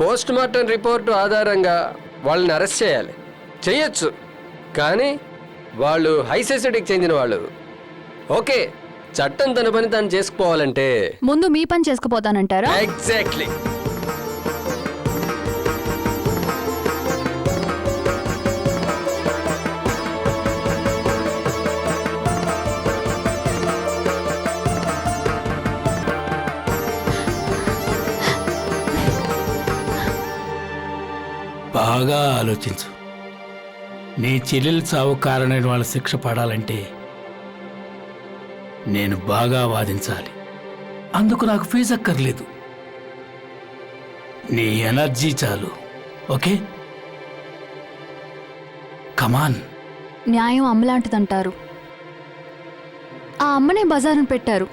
Post mortem report ఆధారంగా వాళ్ళని arrest చేయాలి. చేయొచ్చు. కానీ వాళ్ళు హై సొసైటీకి చెందిన వాళ్ళు. ఓకే చట్టం తన పని తాను చేసుకుపోవాలంటే. ముందు మీ పని చేసుకుపోతానంటారా? ఎగ్జాక్ట్లీ. బాగా ఆలోచించు. నీ చెల్లెలు చావు కారణమైన వాళ్ళ శిక్ష పడాలంటే నేను బాగా వాదించాలి. అందుకు నాకు ఫీజు అక్కర్లేదు. నీ ఎనర్జీ చాలు. ఓకే? కమాన్ న్యాయం అమ్మలాంటిదంటారు. ఆ అమ్మనే బజారును పెట్టారు.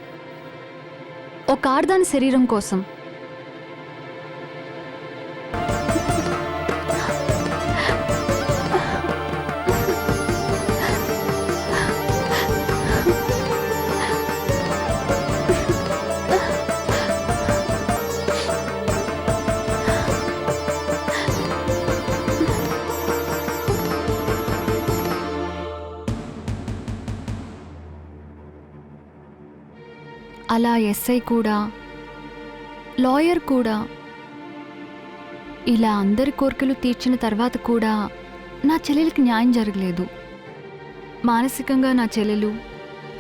ఒక ఆర్దాని శరీరం కోసం. అలా ఎస్ఐ కూడా లాయర్ కూడా ఇలా అందరి కోరికలు తీర్చిన తర్వాత కూడా నా చెల్లెలకి న్యాయం జరగలేదు. మానసికంగా నా చెల్లెలు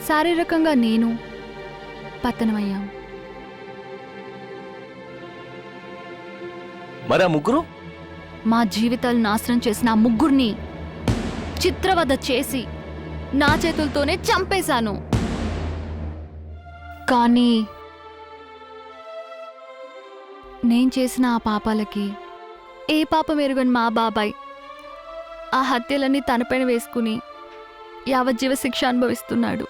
శారీరకంగా నేను పతనమయ్యాం. మరి ఆ ముగ్గురు? మా జీవితాలు నాశనం చేసిన ఆ ముగ్గురిని చిత్రవద చేసి నా చేతులతోనే చంపేశాను. కానీ నేను చేసిన ఆ పాపాలకి ఏ పాపం ఎరుగని మా బాబాయ్? ఆ హత్యలన్నీ తనపైన వేసుకుని యావజ్జీవ శిక్ష అనుభవిస్తున్నాడు.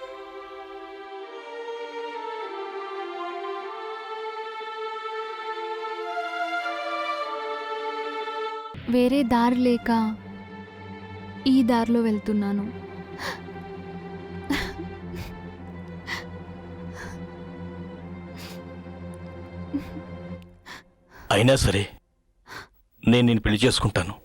వేరే దారి లేక ఈ దారిలో వెళ్తున్నాను. అయినా సరే నేను నేను పెళ్ళి చేసుకుంటాను.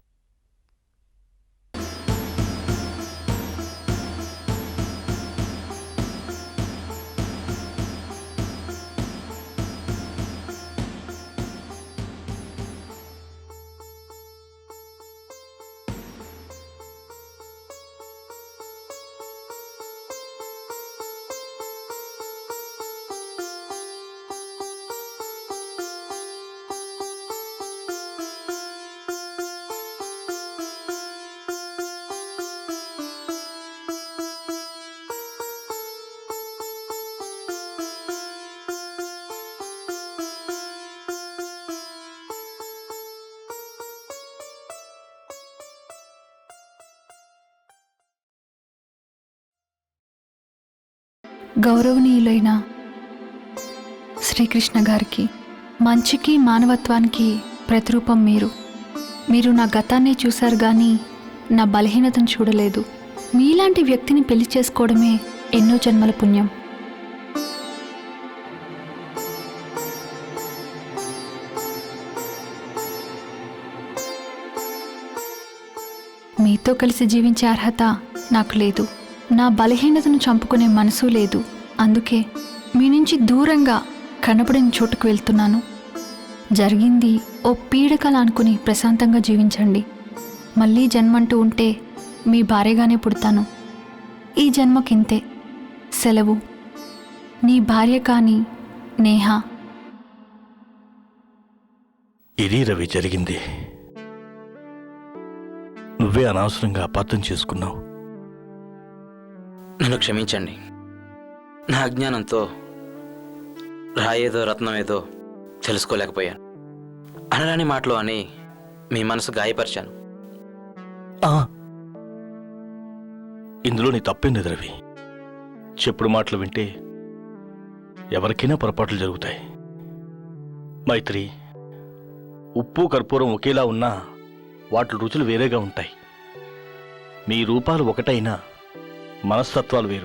గౌరవనీయులైన శ్రీకృష్ణ గారికి మంచికి మానవత్వానికి ప్రతిరూపం మీరు. మీరు నా గతాన్ని చూశారు కానీ నా బలహీనతను చూడలేదు. మీలాంటి వ్యక్తిని పెళ్ళి చేసుకోవడమే ఎన్నో జన్మల పుణ్యం. మీతో కలిసి జీవించే అర్హత నాకు లేదు. నా బలహీనతను చంపుకునే మనసు లేదు. అందుకే మీ నుంచి దూరంగా కనపడని చోటుకు వెళ్తున్నాను. జరిగింది ఓ పీడకల అనుకుని ప్రశాంతంగా జీవించండి. మళ్ళీ జన్మంటూ ఉంటే మీ భార్యగానే పుడతాను. ఈ జన్మకింతే సెలవు. నీ భార్య కాని నేహ. ఇది రవి జరిగింది. నువ్వే అనవసరంగా అపార్థం చేసుకున్నావు. నన్ను క్షమించండి. నా అజ్ఞానంతో రాయేదో రత్నం ఏదో తెలుసుకోలేకపోయాను. అనరాని మాటలు అని మీ మనసు గాయపరిచాను. ఇందులో నీ తప్పేంది రవి. చెప్పుడు మాటలు వింటే ఎవరికైనా పొరపాట్లు జరుగుతాయి. మైత్రి ఉప్పు కర్పూరం ఒకేలా ఉన్నా వాటి రుచులు వేరేగా ఉంటాయి. మీ రూపాలు ఒకటైనా మనస్తత్వాలు వేరు.